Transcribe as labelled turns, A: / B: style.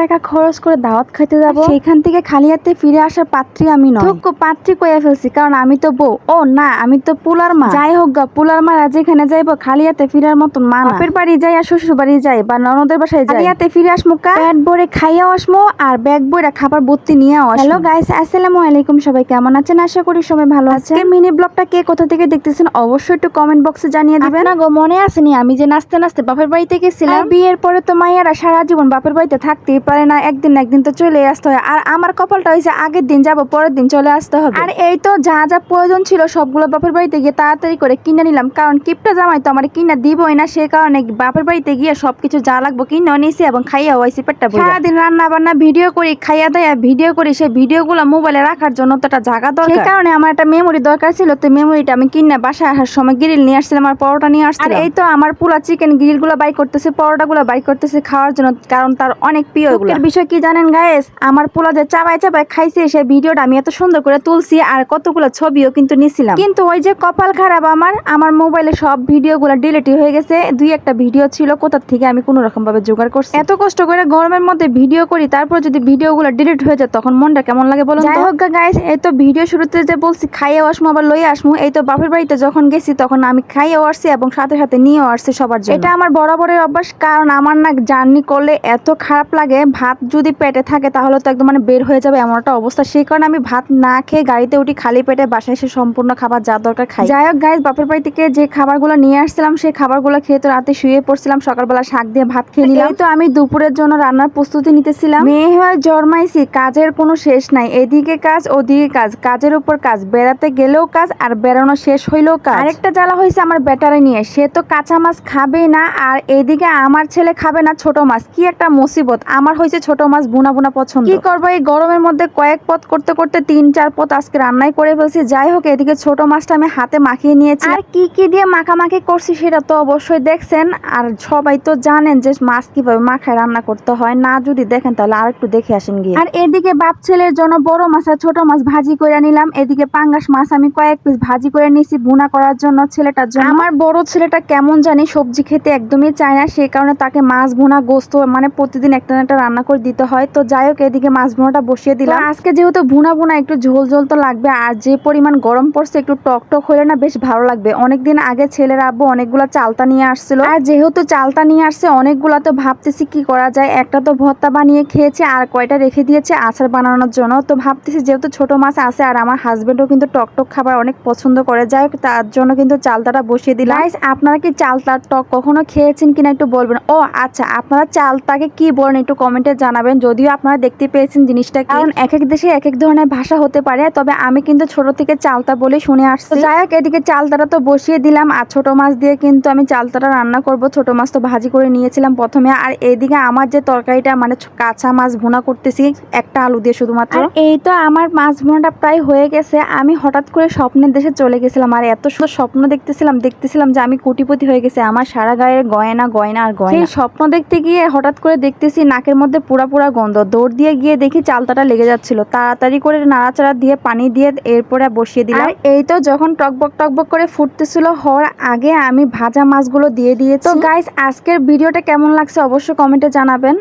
A: টাকা খরচ করে দাওয়াত খাইতে যাব? সেখান থেকে খালি হাতে ফিরে আসার পাত্রী আমি নয় পাত্রী কইয়া ফেলছি কারণ আমি তো বউ। ও না আমি তো পুলার মা। যাই হোক গা পুলার মারা যেখানে যাইবো খালি হাতে ফিরার মতন মা। বাপের বাড়ি যাই আর শ্বশুর বাড়ি যাই বা ননদের বাসায় যাই। খালি হাতে ফিরে আসমু কা? পেট ভরে খাইয়াও আসমু আর ব্যাগ বইরা খাবার বুত্তি নিয়ে আস হ্যালো গাইস আসসালামু আলাইকুম সবাই কেমন আছেন? আশা করি সবাই ভালো আছেন। মিনি ব্লগটা কে কোথা থেকে দেখতেছেন অবশ্যই একটু কমেন্ট বক্সে জানিয়ে দিবেন। না গো মনে আসেনি আমি যে নাচতে নাচতে বাপের বাড়িতে গেছিলাম? বিয়ের পরে তো মাইয়ারা সারা জীবন বাপের বাড়িতে থাকতেই পারে না একদিন একদিন তো চলে আসতে হয়। আর আমার কপালটা হয়েছে আগের দিন যাব পরের দিন চলে আসতে হবে। আর এই তো যা যা প্রয়োজন ছিল সবগুলো বাপের বাড়িতে গিয়ে তাড়াতাড়ি করে কিনে নিলাম। কারণ কিপটা জামাই তো আমার কিনা দিবই না সে কারণে বাপের বাড়িতে গিয়ে সবকিছু যা লাগবো কিনে নিয়েছি এবং খাইয়া হয়েছি পেটটা। সারাদিন রান্না বান্না ভিডিও করি খাইয়া দাইয়া ভিডিও করি সেই ভিডিওগুলো মোবাইলে রাখার জন্য তো একটা জায়গা দরকার। সেই কারণে আমার একটা মেমোরি দরকার ছিল তো মেমোরিটা আমি কিনে বাসায় আসার সময় গ্রিল নিয়ে আসছিলাম আর পরোটা নিয়ে আসছিলাম। আর এই তো আমার পুরা চিকেন গ্রিলগুলো বাই করতেছে পরোটা গুলো বাই করতেছে খাওয়ার জন্য কারণ তার অনেক প্রিয় এগুলো বিষয় কি জানেন গায়েস আমার পোলা যে চাবাই চাবাই খাইছে সেই ভিডিওটা আমি এত সুন্দর করে তুলছি আর কতগুলো ছবিও কিন্তু নিছিলাম। কিন্তু ওই যে কপাল খারাপ আমার আমার মোবাইলে সব ভিডিওগুলো ডিলিট হয়ে গেছে। দুই একটা ভিডিও ছিল কোথা থেকে আমি কোনো রকম ভাবে জোগাড় করছি? এত কষ্ট করে গরমের মধ্যে ভিডিও করি তারপর যদি ভিডিওগুলো ডিলিট হয়ে যায় তখন মনটা কেমন লাগে বলুন যাই হোক গাইস এই তো ভিডিও শুরুতে যে বলছি খাইয়ে আসমু আবার লইয়ে আসমু এই তো বাপের বাড়িতে যখন গেছি তখন আমি খাইয়েও আসছি এবং সাথে সাথে নিয়েও আসছি সবার জন্য। এটা আমার বরাবরের অভ্যাস কারণ আমার না জার্নি করলে এত খারাপ লাগে। ভাত যদি পেটে থাকে তাহলে তো একদম মানে বের হয়ে যাবে এমন একটা অবস্থা। সেই কারণে আমি ভাত না খেয়ে গাড়িতে উঠি খালি পেটে বাসায় এসে সম্পূর্ণ খাবার যা দরকার খাই। যাই হোক গাইস বাপের বাড়ি থেকে যে খাবারগুলো নিয়ে আসছিলাম সেই খাবারগুলো খেয়ে তো রাতে শুয়ে পড়ছিলাম সকালবেলা শাক দিয়ে ভাত খেয়ে নিলাম। তো আমি দুপুরের জন্য রান্নার প্রস্তুতি নিতেছিলাম। মেয়ে হয়ে জন্মাইছি কাজের কোনো শেষ নাই। এদিকে কাজ ওদিকে কাজ কাজের উপর কাজ বেড়াতে গেলেও কাজ আর বেড়ানো শেষ হইলেও কাজ। আরেকটা জ্বালা হয়েছে আমার ব্যাটারে নিয়ে। সে তো কাঁচা মাছ খাবেই না আর এদিকে আমার ছেলে খাবে না ছোট মাছ। কি একটা মুসিবত। আমার হয়েছে ছোট মাছ বুনা বুনা পছন্দ। কি করব? এই গরমের মধ্যে কয়েক পথ করতে করতে তিন চার পথ আজকে রান্নাই করে ফেলছি। যাই হোক এদিকে ছোট মাছটা আমি হাতে মাখিয়ে নিয়েছি। আর কি কি দিয়ে মাখামাখি করছি সেটা তো অবশ্যই দেখছেন। আর সবাই তো জানেন যে মাছ কীভাবে মাখায় রান্না করতে হয়। না যদি দেখেন তাহলে আর একটু দেখে আসেন গিয়ে। আর এদিকে বাপ ছেলের জন্য বড় মাছ আর ছোট মাছ ভাজি করে নিলাম। এদিকে পাঙ্গাস মাছ আমি কয়েক পিস ভাজি করে নিয়েছি ভুনা করার জন্য ছেলেটার জন্য। আমার বড় ছেলেটা কেমন জানি সবজি খেতে একদমই চায় না। সেই কারণে তাকে মাছ ভুনা গোস্ত মানে প্রতিদিন একটা একটা রান্না করে দিতে হয়। তো যাই হোক এদিকে মাছ ভুনাটা বসিয়ে দিলাম। আজকে যেহেতু ভুনা ভুনা একটু ঝোল ঝোল তো লাগবে আর যে পরিমাণ গরম পড়ছে একটু টক টক হলে না বেশ ভালো লাগবে। অনেকদিন আগে ছেলের আব্বু অনেকগুলা চালতা নিয়ে আসছিল। আর যেহেতু চালতা নিয়ে আসছে অনেকগুলা তো ভাবতেছি কি করা যায়। একটা তো ভর্তা বানিয়ে খেয়েছে আর কয়টা রেখে দিয়েছে আচার বানানোর জন্য। তো ভাবতেছি যেহেতু ছোট মাছ আছে আর আমার হাজবেন্ডও কিন্তু টক টক খাবার অনেক পছন্দ করে। যাই হোক তার জন্য কিন্তু চালতাটা বসিয়ে দিলাম। আপনারা কি চালতার টক কখনো খেয়েছেন কিনা একটু বলবেন? ও আচ্ছা আপনারা চালতাকে কি বলেন একটু কমেন্টে জানাবেন যদিও আপনারা দেখতে পেয়েছেন জিনিসটা কারণ এক এক দেশে এক এক ধরনের ভাষা হতে পারে তবে আমি কিন্তু ছোট থেকে চালতা বলে শুনে আসছি। যাই হোক এদিকে চালতাটা তো বসিয়ে দিলাম আর ছোট মাছ দিয়ে কিন্তু আমি চালতাটা রান্না করব। ছোট মাছ তো ভাজি করে নিয়েছিলাম প্রথমে আর এইদিকে আমার যে তরকারিটা মানে কাঁচা মাছ ভুনা করতেছি একটা আলু দিয়ে শুধুমাত্র। এই তো আমার মাছ ভুনাটা প্রায় হয়ে গেছে আমি হঠাৎ করে স্বপ্নের দেশে চলে গেছিলাম আর এত সুন্দর স্বপ্ন দেখতেছিলাম দেখতেছিলাম যে আমি কোটিপতি হয়ে গেছে আমার সারা গায়ের গয়না গয়না আর গয়না। স্বপ্ন দেখতে গিয়ে হঠাৎ করে দেখতেছি নাকের মধ্যে পুরা পুরা গন্ধ। দৌড় দিয়ে গিয়ে দেখি চালতাটা লেগে যাচ্ছিল। তাড়াতাড়ি করে নাড়াচাড়া দিয়ে পানি দিয়ে এরপরে বসিয়ে দিলাম। আর এই তো যখন টকবক টকবক করে ফুটতেছিল হওয়ার আগে আমি ভাজা মাছগুলো দিয়ে দিয়েছি। তো গাইস আজকের ভিডিওটা কেমন লাগছে অবশ্যই কমেন্টে জানাবেন।